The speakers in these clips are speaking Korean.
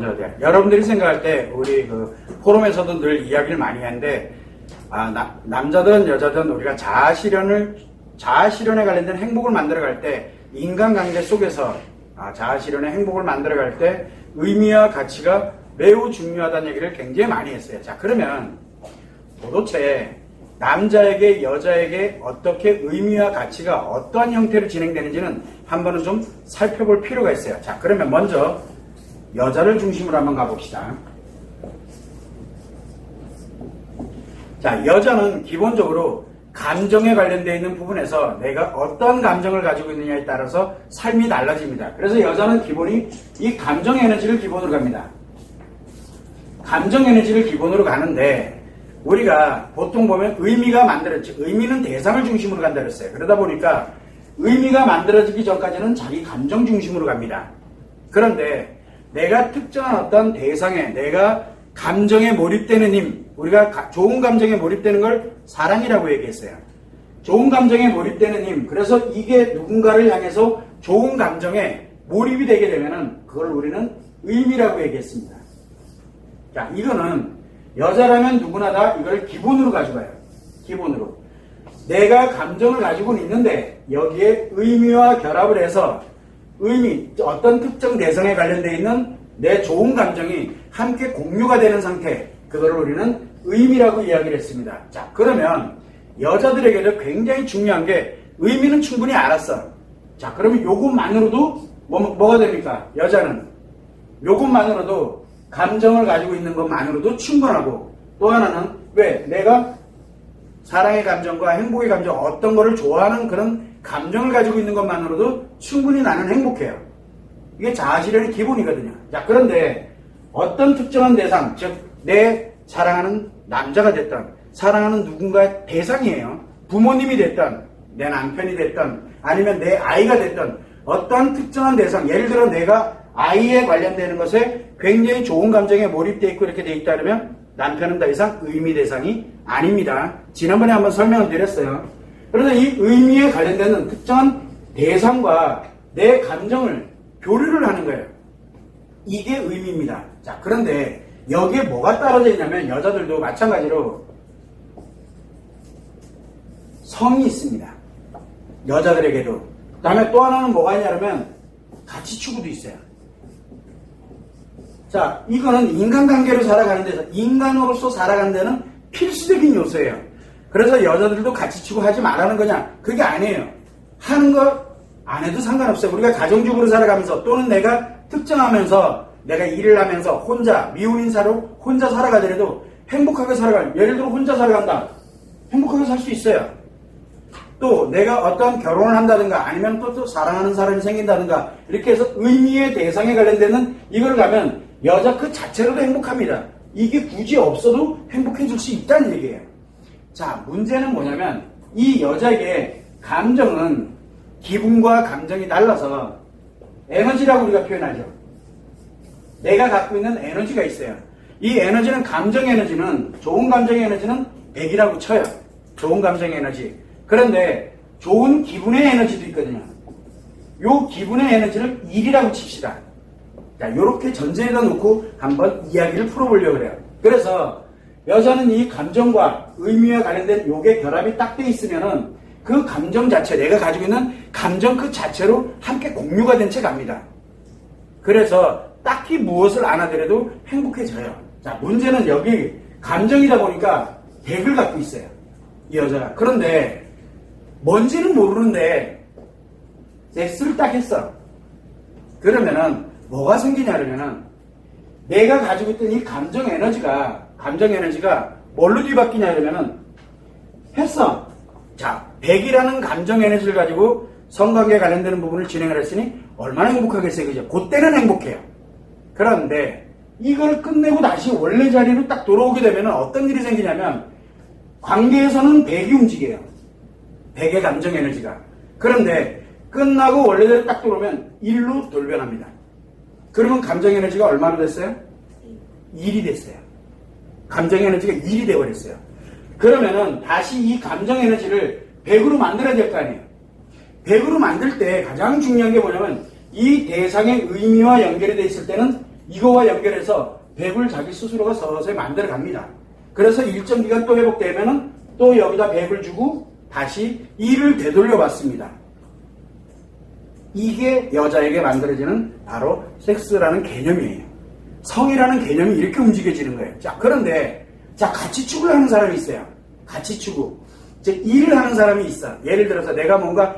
저 네. 여러분들이 생각할 때 우리 그 포럼에서도 늘 이야기를 많이 하는데 아, 나- 남자든 여자든 우리가 자아 실현을 자아 실현에 관련된 행복을 만들어 갈 때 인간관계 속에서 아, 자아 실현의 행복을 만들어 갈 때 의미와 가치가 매우 중요하다는 얘기를 굉장히 많이 했어요. 자, 그러면 도대체 남자에게 여자에게 어떻게 의미와 가치가 어떠한 형태로 진행되는지는 한 번은 좀 살펴볼 필요가 있어요. 자, 그러면 먼저 여자를 중심으로 한번 가봅시다. 자, 여자는 기본적으로 감정에 관련되어 있는 부분에서 내가 어떤 감정을 가지고 있느냐에 따라서 삶이 달라집니다. 그래서 여자는 기본이 이 감정 에너지를 기본으로 갑니다. 감정 에너지를 기본으로 가는데 우리가 보통 보면 의미가 만들어지 의미는 대상을 중심으로 간다 그랬어요. 그러다 보니까 의미가 만들어지기 전까지는 자기 감정 중심으로 갑니다. 그런데 내가 특정한 어떤 대상에 내가 감정에 몰입되는 힘, 우리가 가- 좋은 감정에 몰입되는 걸 사랑이라고 얘기했어요. 좋은 감정에 몰입되는 힘, 그래서 이게 누군가를 향해서 좋은 감정에 몰입이 되게 되면은 그걸 우리는 의미라고 얘기했습니다. 자, 이거는 여자라면 누구나 다 이걸 기본으로 가져가요. 기본으로. 내가 감정을 가지고는 있는데 여기에 의미와 결합을 해서 의미, 어떤 특정 대상에 관련되어 있는 내 좋은 감정이 함께 공유가 되는 상태, 그거를 우리는 의미라고 이야기를 했습니다. 자, 그러면 여자들에게도 굉장히 중요한 게 의미는 충분히 알았어. 자, 그러면 요것만으로도 뭐, 뭐가 됩니까? 여자는 요것만으로도 감정을 가지고 있는 것만으로도 충분하고 또 하나는 왜 내가 사랑의 감정과 행복의 감정 어떤 거를 좋아하는 그런 감정을 가지고 있는 것만으로도 충분히 나는 행복해요. 이게 자아실현의 기본이거든요. 자 그런데 어떤 특정한 대상 즉 내 사랑하는 남자가 됐던 사랑하는 누군가의 대상이에요. 부모님이 됐던 내 남편이 됐던 아니면 내 아이가 됐던 어떤 특정한 대상 예를 들어 내가 아이에 관련되는 것에 굉장히 좋은 감정에 몰입되어 있고 이렇게 되어 있다 그러면 남편은 더 이상 의미 대상이 아닙니다. 지난번에 한번 설명을 드렸어요. 그래서 이 의미에 관련되는 특정한 대상과 내 감정을 교류를 하는 거예요. 이게 의미입니다. 자, 그런데 여기에 뭐가 떨어져 있냐면 여자들도 마찬가지로 성이 있습니다. 여자들에게도. 그 다음에 또 하나는 뭐가 있냐면 가치 추구도 있어요. 자, 이거는 인간관계로 살아가는 데서 인간으로서 살아가는 데는 필수적인 요소예요. 그래서 여자들도 같이 치고 하지 말라는 거냐? 그게 아니에요. 하는 거 안 해도 상관없어요. 우리가 가정주부로 살아가면서 또는 내가 특정하면서 내가 일을 하면서 혼자 미혼 인사로 혼자 살아가더라도 행복하게 살아갈 예를 들어 혼자 살아간다. 행복하게 살 수 있어요. 또 내가 어떤 결혼을 한다든가 아니면 또, 또 사랑하는 사람이 생긴다든가 이렇게 해서 의미의 대상에 관련되는 이걸 가면 여자 그 자체로도 행복합니다. 이게 굳이 없어도 행복해질 수 있다는 얘기예요. 자, 문제는 뭐냐면 이 여자에게 감정은 기분과 감정이 달라서 에너지라고 우리가 표현하죠. 내가 갖고 있는 에너지가 있어요. 이 에너지는 감정 에너지는 좋은 감정 에너지는 100이라고 쳐요. 좋은 감정 에너지. 그런데 좋은 기분의 에너지도 있거든요. 요 기분의 에너지를 1이라고 칩시다. 자, 요렇게 전제에다 놓고 한번 이야기를 풀어보려고 그래요. 그래서 여자는 이 감정과 의미와 관련된 요게 결합이 딱 돼 있으면은 그 감정 자체, 내가 가지고 있는 감정 그 자체로 함께 공유가 된 채 갑니다. 그래서 딱히 무엇을 안 하더라도 행복해져요. 자, 문제는 여기 감정이다 보니까 100을 갖고 있어요. 이 여자가. 그런데 뭔지는 모르는데 섹스를 딱 했어. 그러면은 뭐가 생기냐 그러면은 내가 가지고 있던 이 감정 에너지가 감정 에너지가 뭘로 뒤바뀌냐 그러면은 했어. 자, 100이라는 감정 에너지를 가지고 성관계에 관련되는 부분을 진행을 했으니 얼마나 행복하겠어요. 그죠? 그때는 행복해요. 그런데 이걸 끝내고 다시 원래 자리로 딱 돌아오게 되면 어떤 일이 생기냐면 관계에서는 100이 움직여요. 100의 감정 에너지가. 그런데 끝나고 원래대로 딱 들어오면 1로 돌변합니다. 그러면 감정 에너지가 얼마나 됐어요? 1이 됐어요. 감정 에너지가 1이 되어버렸어요. 그러면은 다시 이 감정 에너지를 100으로 만들어야 될 거 아니에요. 100으로 만들 때 가장 중요한 게 뭐냐면 이 대상의 의미와 연결이 돼 있을 때는 이거와 연결해서 100을 자기 스스로가 서서히 만들어 갑니다. 그래서 일정 기간 또 회복되면은 또 여기다 100을 주고 다시 2를 되돌려 봤습니다. 이게 여자에게 만들어지는 바로 섹스라는 개념이에요. 성이라는 개념이 이렇게 움직여지는 거예요. 자, 그런데, 자, 같이 추구를 하는 사람이 있어요. 같이 추구. 즉, 일을 하는 사람이 있어. 예를 들어서 내가 뭔가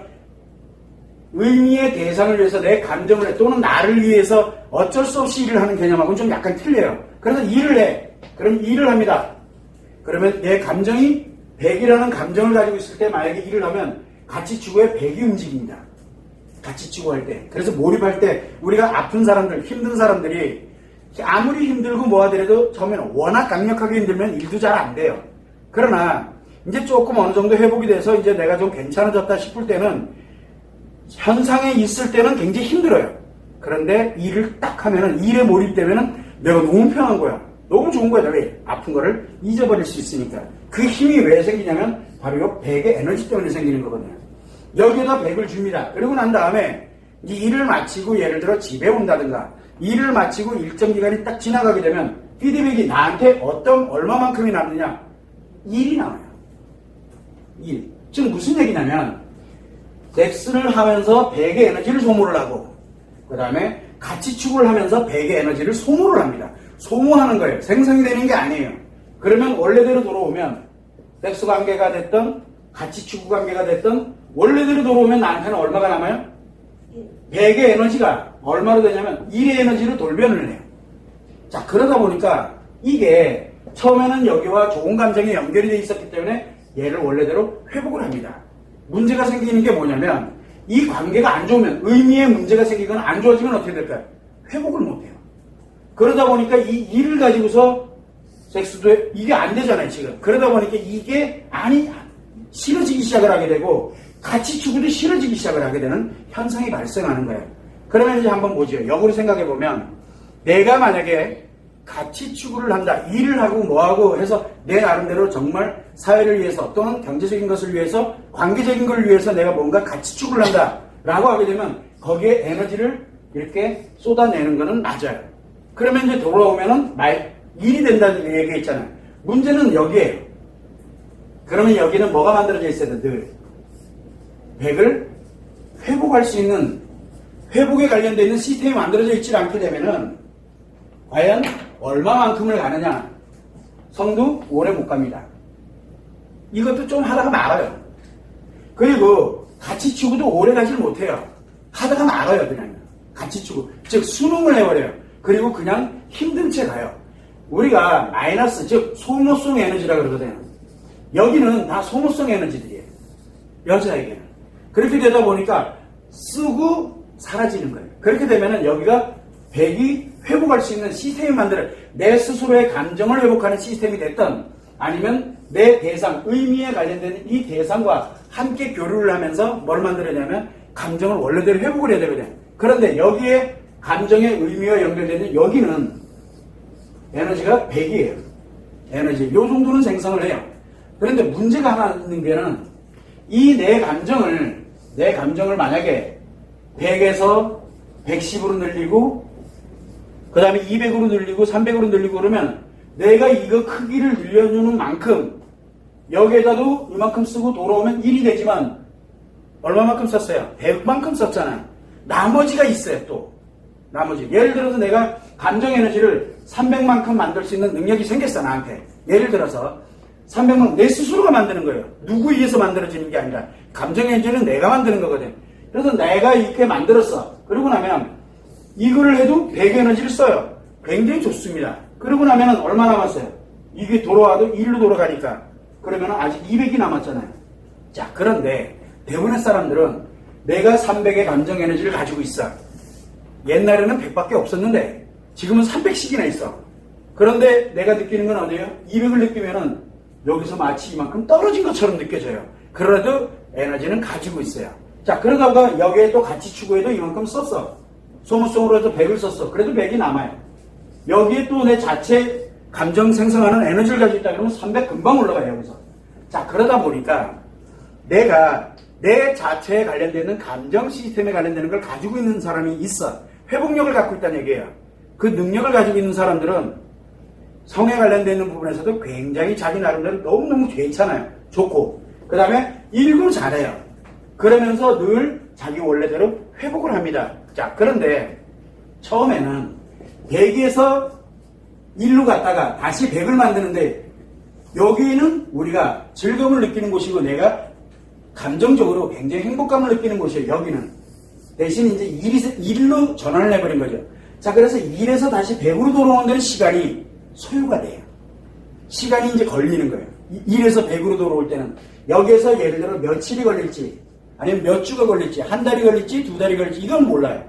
의미의 대상을 위해서 내 감정을 해, 또는 나를 위해서 어쩔 수 없이 일을 하는 개념하고는 좀 약간 틀려요. 그래서 일을 해. 그럼 일을 합니다. 그러면 내 감정이 100이라는 감정을 가지고 있을 때 만약에 일을 하면 같이 추구에 100이 움직입니다. 같이 추구할 때. 그래서 몰입할 때 우리가 아픈 사람들, 힘든 사람들이 아무리 힘들고 뭐 하더라도 처음에는 워낙 강력하게 힘들면 일도 잘 안 돼요. 그러나 이제 조금 어느 정도 회복이 돼서 이제 내가 좀 괜찮아졌다 싶을 때는 현상에 있을 때는 굉장히 힘들어요. 그런데 일을 딱 하면은 일에 몰입되면은 내가 너무 편한 거야. 너무 좋은 거야. 왜? 아픈 거를 잊어버릴 수 있으니까. 그 힘이 왜 생기냐면 바로 이 백의 에너지 때문에 생기는 거거든요. 여기에다 백을 줍니다. 그리고 난 다음에 이 일을 마치고 예를 들어 집에 온다든가 일을 마치고 일정 기간이 딱 지나가게 되면 피드백이 나한테 어떤 얼마만큼이 남느냐? 일이 나와요. 일. 지금 무슨 얘기냐면 섹스를 하면서 백의 에너지를 소모를 하고 그 다음에 같이 축을 하면서 백의 에너지를 소모를 합니다. 소모하는 거예요. 생성이 되는 게 아니에요. 그러면 원래대로 돌아오면 섹스 관계가 됐던 같이 축구 관계가 됐던 원래대로 돌아오면 나한테는 얼마가 남아요? 백의 에너지가 얼마로 되냐면 1의 에너지로 돌변을 해요. 자 그러다 보니까 이게 처음에는 여기와 좋은 감정이 연결이 돼 있었기 때문에 얘를 원래대로 회복을 합니다. 문제가 생기는 게 뭐냐면 이 관계가 안 좋으면 의미에 문제가 생기거나 안 좋아지면 어떻게 될까요? 회복을 못해요. 그러다 보니까 이 일을 가지고서 섹스도 해- 이게 안 되잖아요 지금. 그러다 보니까 이게 아니 싫어지기 시작을 하게 되고 같이 추구도 싫어지기 시작을 하게 되는 현상이 발생하는 거예요. 그러면 이제 한번 보죠. 역으로 생각해 보면 내가 만약에 같이 추구를 한다, 일을 하고 뭐하고 해서 내 나름대로 정말 사회를 위해서 또는 경제적인 것을 위해서 관계적인 걸 위해서 내가 뭔가 같이 추구를 한다 라고 하게 되면 거기에 에너지를 이렇게 쏟아내는 거는 맞아요. 그러면 이제 돌아오면은 말, 일이 된다는 얘기가 있잖아요. 문제는 여기에요. 그러면 여기는 뭐가 만들어져 있어야 돼, 늘. 백을 회복할 수 있는, 회복에 관련되어 있는 시스템이 만들어져 있지 않게 되면은 과연 얼마만큼을 가느냐? 성도 오래 못 갑니다. 이것도 좀 하다가 말아요. 그리고 같이 치고도 오래 가지를 못해요. 하다가 말아요, 그냥. 같이 치고. 즉, 수능을 해버려요. 그리고 그냥 힘든 채 가요. 우리가 마이너스, 즉, 소모성 에너지라 그러거든요. 여기는 다 소모성 에너지들이에요. 여자에게는. 그렇게 되다 보니까 쓰고 사라지는 거예요. 그렇게 되면은 여기가 백이 회복할 수 있는 시스템이 만들어 내 스스로의 감정을 회복하는 시스템이 됐던 아니면 내 대상, 의미에 관련된 이 대상과 함께 교류를 하면서 뭘 만들어냐면 감정을 원래대로 회복을 해야 되거든요. 그런데 여기에 감정의 의미와 연결되는 여기는 에너지가 100이에요. 에너지. 요 정도는 생성을 해요. 그런데 문제가 하나 있는 게는 이 내 감정을, 내 감정을 만약에 100에서 110으로 늘리고, 그 다음에 200으로 늘리고, 300으로 늘리고 그러면 내가 이거 크기를 늘려주는 만큼 여기에다도 이만큼 쓰고 돌아오면 1이 되지만 얼마만큼 썼어요? 100만큼 썼잖아요. 나머지가 있어요, 또. 나머지. 예를 들어서 내가 감정 에너지를 300만큼 만들 수 있는 능력이 생겼어, 나한테. 예를 들어서 300만 내 스스로가 만드는 거예요. 누구 위해서 만들어지는 게 아니라 감정 에너지는 내가 만드는 거거든. 그래서 내가 이렇게 만들었어. 그러고 나면 이거를 해도 100 에너지를 써요. 굉장히 좋습니다. 그러고 나면 얼마 남았어요? 이게 돌아와도 1로 돌아가니까. 그러면 아직 200이 남았잖아요. 자, 그런데 대부분의 사람들은 내가 300의 감정 에너지를 가지고 있어. 옛날에는 100밖에 없었는데 지금은 300씩이나 있어. 그런데 내가 느끼는 건 어디예요? 200을 느끼면은 여기서 마치 이만큼 떨어진 것처럼 느껴져요. 그래도 에너지는 가지고 있어요. 자, 그러다가 여기에 또 같이 추구해도 이만큼 썼어. 소모성으로 해서 100을 썼어. 그래도 100이 남아요. 여기에 또 내 자체 감정 생성하는 에너지를 가지고 있다 그러면 300 금방 올라가요, 여기서. 자, 그러다 보니까 내가 내 자체에 관련되는 감정 시스템에 관련되는 걸 가지고 있는 사람이 있어. 회복력을 갖고 있다는 얘기예요. 그 능력을 가지고 있는 사람들은 성에 관련되는 부분에서도 굉장히 자기 나름대로 너무너무 괜찮아요. 좋고. 그 다음에 일도 잘해요. 그러면서 늘 자기 원래대로 회복을 합니다. 자, 그런데 처음에는 100에서 1로 갔다가 다시 100을 만드는데 여기는 우리가 즐거움을 느끼는 곳이고 내가 감정적으로 굉장히 행복감을 느끼는 곳이에요. 여기는. 대신 이제 1로 전환을 해버린 거죠. 자, 그래서 1에서 다시 100으로 돌아오는 시간이 소요가 돼요. 시간이 이제 걸리는 거예요. 1에서 100으로 돌아올 때는 여기에서 예를 들어 며칠이 걸릴지 아니면 몇 주가 걸릴지 한 달이 걸릴지 두 달이 걸릴지 이건 몰라요.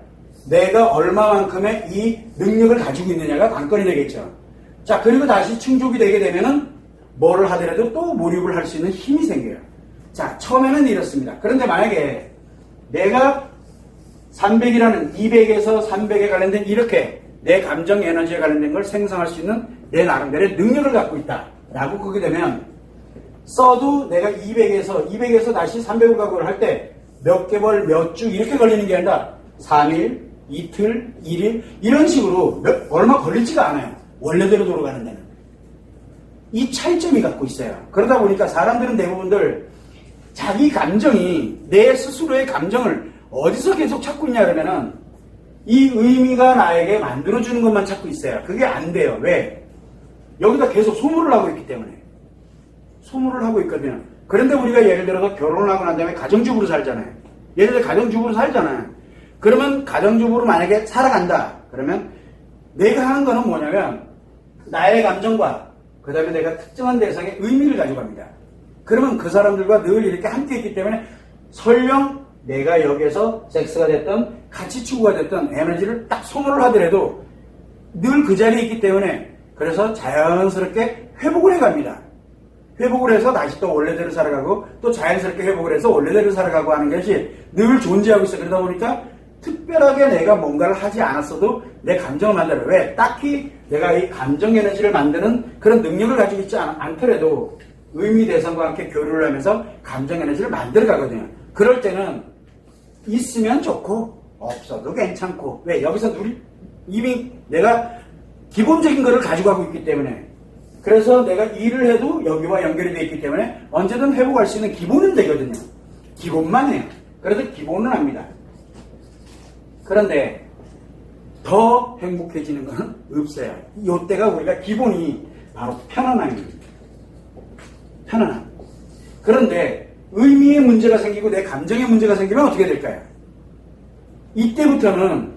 내가 얼마만큼의 이 능력을 가지고 있느냐가 관건이 되겠죠. 자, 그리고 다시 충족이 되게 되면은 뭐를 하더라도 또 몰입을 할 수 있는 힘이 생겨요. 자, 처음에는 이렇습니다. 그런데 만약에 내가 300이라는 200에서 300에 관련된 이렇게 내 감정 에너지에 관련된 걸 생성할 수 있는 내 나름대로의 능력을 갖고 있다. 라고 그게 되면 써도 내가 200에서 200에서 다시 300으로 가고 할때 몇 개월, 몇 주 이렇게 걸리는 게 아니라 3일, 이틀, 1일 이런 식으로 몇, 얼마 걸리지가 않아요. 원래대로 돌아가는 데는. 이 차이점이 갖고 있어요. 그러다 보니까 사람들은 대부분들 자기 감정이 내 스스로의 감정을 어디서 계속 찾고 있냐 그러면은 이 의미가 나에게 만들어주는 것만 찾고 있어요. 그게 안 돼요. 왜? 여기다 계속 소모를 하고 있기 때문에. 소모를 하고 있거든요. 그런데 우리가 예를 들어서 결혼을 하고 난 다음에 가정주부로 살잖아요. 예를 들어 가정주부로 살잖아요. 그러면 가정주부로 만약에 살아간다. 그러면 내가 하는 거는 뭐냐면 나의 감정과 그 다음에 내가 특정한 대상의 의미를 가져갑니다. 그러면 그 사람들과 늘 이렇게 함께 있기 때문에 설령 내가 여기에서 섹스가 됐던 같이 추구가 됐던 에너지를 딱 소모를 하더라도 늘 그 자리에 있기 때문에 그래서 자연스럽게 회복을 해갑니다. 회복을 해서 다시 또 원래대로 살아가고 또 자연스럽게 회복을 해서 원래대로 살아가고 하는 것이 늘 존재하고 있어. 그러다 보니까 특별하게 내가 뭔가를 하지 않았어도 내 감정을 만들어. 왜? 딱히 내가 이 감정 에너지를 만드는 그런 능력을 가지고 있지 않, 않더라도 의미 대상과 함께 교류를 하면서 감정 에너지를 만들어 가거든요. 그럴 때는 있으면 좋고 없어도 괜찮고 왜 여기서 둘이 이미 내가 기본적인 거를 가지고 가고 있기 때문에 그래서 내가 일을 해도 여기와 연결이 되어 있기 때문에 언제든 회복할 수 있는 기본은 되거든요. 기본만 해요. 그래서 기본은 합니다. 그런데 더 행복해지는 것은 없어요. 이때가 우리가 기본이 바로 편안함입니다. 편안함. 그런데 의미의 문제가 생기고 내 감정의 문제가 생기면 어떻게 될까요? 이때부터는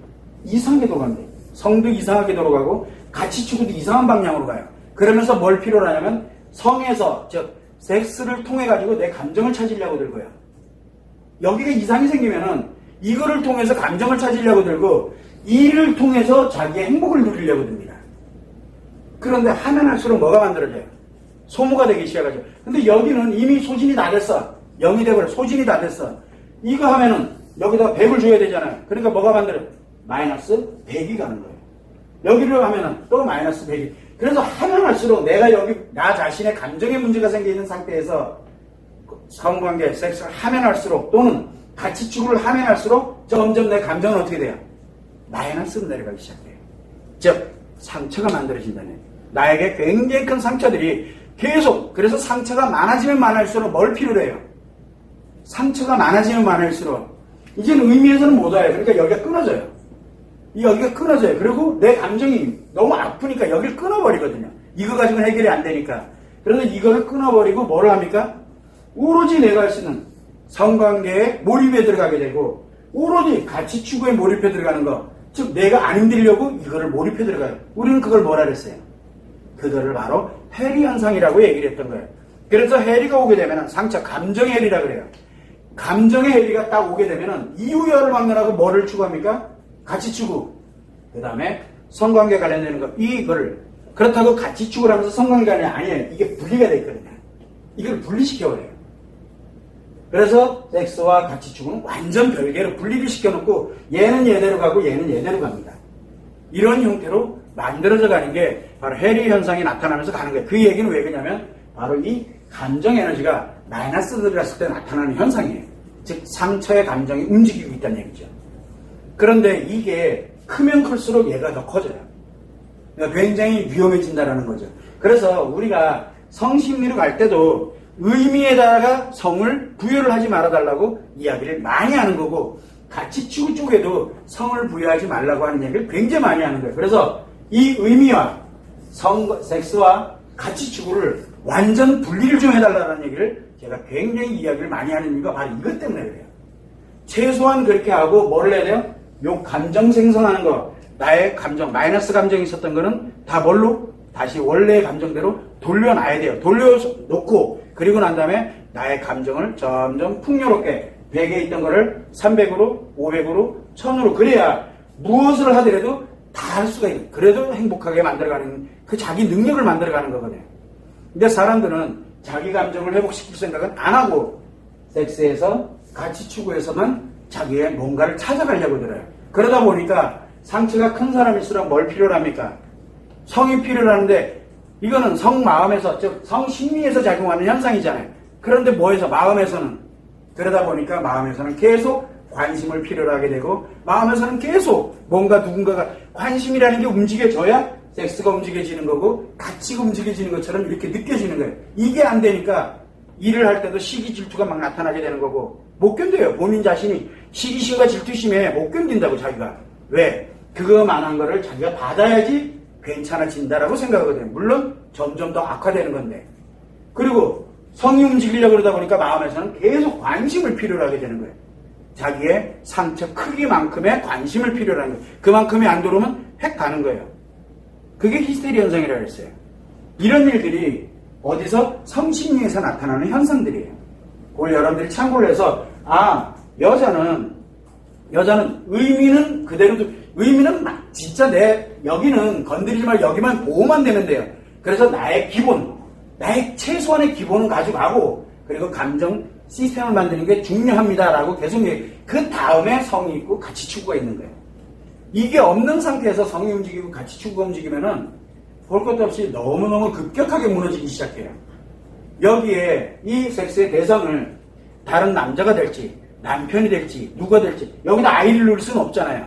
이상하게 돌아간대. 성도 이상하게 돌아가고 가치 추구도 이상한 방향으로 가요. 그러면서 뭘 필요로 하냐면 성에서 즉 섹스를 통해 가지고 내 감정을 찾으려고 들고요. 여기가 이상이 생기면은 이거를 통해서 감정을 찾으려고 들고 이를 통해서 자기의 행복을 누리려고 듭니다. 그런데 하면 할수록 뭐가 만들어져요? 소모가 되기 시작하죠. 근데 여기는 이미 소진이 다 됐어. 0이 돼버려. 소진이 다 됐어. 이거 하면은 여기다 100을 줘야 되잖아요. 그러니까 뭐가 만들어? 마이너스 100이 가는 거예요. 여기를 하면은 또 마이너스 100이. 그래서 하면 할수록 내가 여기 나 자신의 감정의 문제가 생겨 있는 상태에서 성관계, 섹스를 하면 할수록 또는 같이 추구를 하면 할수록 점점 내 감정은 어떻게 돼요? 마이너스로 내려가기 시작해요. 즉 상처가 만들어진다는 나에게 굉장히 큰 상처들이 계속 그래서 상처가 많아지면 많을수록 뭘 필요로 해요? 상처가 많아지면 많을수록 이제는 의미에서는 못 와요. 그러니까 여기가 끊어져요. 이 여기가 끊어져요. 그리고 내 감정이 너무 아프니까 여기를 끊어버리거든요. 이거 가지고는 해결이 안 되니까. 그래서 이거를 끊어버리고 뭘 합니까? 오로지 내가 할 수 있는 성관계에 몰입에 들어가게 되고 오로지 가치 추구에 몰입해 들어가는 거. 즉 내가 안 힘들려고 이거를 몰입해 들어가요. 우리는 그걸 뭐라 그랬어요? 그거를 바로 해리 현상이라고 얘기를 했던 거예요. 그래서 해리가 오게 되면 상처 감정의 해리라 그래요. 감정의 해리가 딱 오게 되면 이후열을 막론하고 뭐를 추구합니까? 가치 추구. 그 다음에 성관계 관련되는 거. 이거를 그렇다고 가치 추구를 하면서 성관계가 아니에요. 이게 분리가 돼 있거든요. 이걸 분리시켜버려요. 그래서 섹스와 가치 추구는 완전 별개로 분리를 시켜놓고 얘는 얘대로 가고 얘는 얘대로 갑니다. 이런 형태로 만들어져 가는 게 바로 해리 현상이 나타나면서 가는 거예요. 그 얘기는 왜 그러냐면 바로 이 감정 에너지가 마이너스 들어갔을 때 나타나는 현상이에요. 즉 상처의 감정이 움직이고 있다는 얘기죠. 그런데 이게 크면 클수록 얘가 더 커져요. 그러니까 굉장히 위험해진다라는 거죠. 그래서 우리가 성심리로 갈 때도 의미에다가 성을 부여를 하지 말아달라고 이야기를 많이 하는 거고 가치추구 쪽에도 성을 부여하지 말라고 하는 얘기를 굉장히 많이 하는 거예요. 그래서 이 의미와 성, 섹스와 가치추구를 완전 분리를 좀 해달라는 얘기를 제가 굉장히 이야기를 많이 하는 이유가 바로 이것 때문에 그래요. 최소한 그렇게 하고 뭐를 해야 돼요? 요 감정 생성하는 거, 나의 감정, 마이너스 감정이 있었던 거는 다 뭘로? 다시 원래의 감정대로 돌려놔야 돼요. 돌려놓고, 그리고 난 다음에 나의 감정을 점점 풍요롭게 100에 있던 거를 300으로, 500으로, 1000으로, 그래야 무엇을 하더라도 다 할 수가 있는, 그래도 행복하게 만들어가는, 그 자기 능력을 만들어가는 거거든요. 근데 사람들은 자기 감정을 회복시킬 생각은 안 하고, 섹스에서 가치 추구에서만 자기의 뭔가를 찾아가려고 들어요. 그러다 보니까 상처가 큰 사람일수록 뭘 필요로 합니까? 성이 필요하는데 이거는 성 마음에서 즉 성심리에서 작용하는 현상이잖아요. 그런데 뭐에서 마음에서는 그러다 보니까 마음에서는 계속 관심을 필요로 하게 되고 마음에서는 계속 뭔가 누군가가 관심이라는 게 움직여져야 섹스가 움직여지는 거고 가치가 움직여지는 것처럼 이렇게 느껴지는 거예요. 이게 안 되니까 일을 할 때도 시기 질투가 막 나타나게 되는 거고 못 견뎌요. 본인 자신이 시기심과 질투심에 못 견딘다고 자기가. 왜? 그거만한 거를 자기가 받아야지 괜찮아진다라고 생각하거든요. 물론 점점 더 악화되는 건데. 그리고 성이 움직이려고 그러다 보니까 마음에서는 계속 관심을 필요로 하게 되는 거예요. 자기의 상처 크기만큼의 관심을 필요로 하는 거예요. 그만큼이 안 들어오면 획 가는 거예요. 그게 히스테리 현상이라고 했어요. 이런 일들이 어디서 성심리에서 나타나는 현상들이에요. 그걸 여러분들이 참고를 해서 아 여자는 여자는 의미는 그대로 두- 의미는 마- 진짜 내 여기는 건드리지 말고 여기만 보호만 되면 돼요. 그래서 나의 기본 나의 최소한의 기본은 가져가고 그리고 감정 시스템을 만드는 게 중요합니다라고 계속 얘기- 그 다음에 성이 있고 가치 추구가 있는 거예요. 이게 없는 상태에서 성이 움직이고 가치 추구가 움직이면은 볼 것도 없이 너무너무 급격하게 무너지기 시작해요. 여기에 이 섹스의 대상을 다른 남자가 될지 남편이 될지 누가 될지 여기다 아이를 놓을 수는 없잖아요.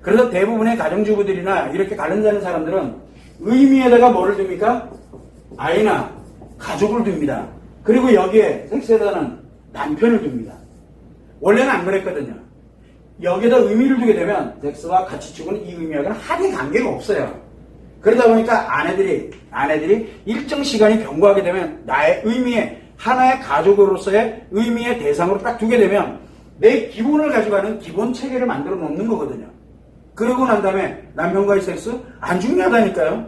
그래서 대부분의 가정주부들이나 이렇게 관련되는 사람들은 의미에다가 뭐를 둡니까? 아이나 가족을 둡니다. 그리고 여기에 섹스에다는 남편을 둡니다. 원래는 안 그랬거든요. 여기다 의미를 두게 되면 섹스와 가치 추구는 이 의미하고는 하나의 관계가 없어요. 그러다 보니까 아내들이 아내들이 일정 시간이 경과하게 되면 나의 의미에 하나의 가족으로서의 의미의 대상으로 딱 두게 되면 내 기본을 가져가는 기본 체계를 만들어 놓는 거거든요. 그러고 난 다음에 남편과의 섹스 안 중요하다니까요.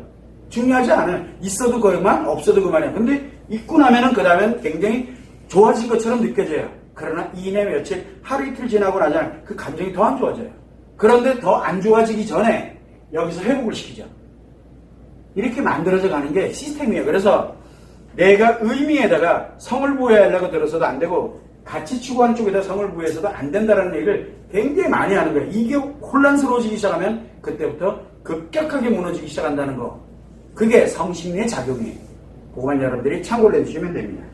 중요하지 않아요. 있어도 그만, 없어도 그만이에요. 근데 있고 나면은 그 다음엔 굉장히 좋아진 것처럼 느껴져요. 그러나 이내 며칠, 하루 이틀 지나고 나잖아요. 그 감정이 더 안 좋아져요. 그런데 더 안 좋아지기 전에 여기서 회복을 시키죠. 이렇게 만들어져 가는 게 시스템이에요. 그래서 내가 의미에다가 성을 부여하려고 들어서도 안 되고 같이 추구하는 쪽에다 성을 부여해서도 안 된다는 얘기를 굉장히 많이 하는 거예요. 이게 혼란스러워지기 시작하면 그때부터 급격하게 무너지기 시작한다는 거. 그게 성심리의 작용이에요. 그건 여러분들이 참고를 해주시면 됩니다.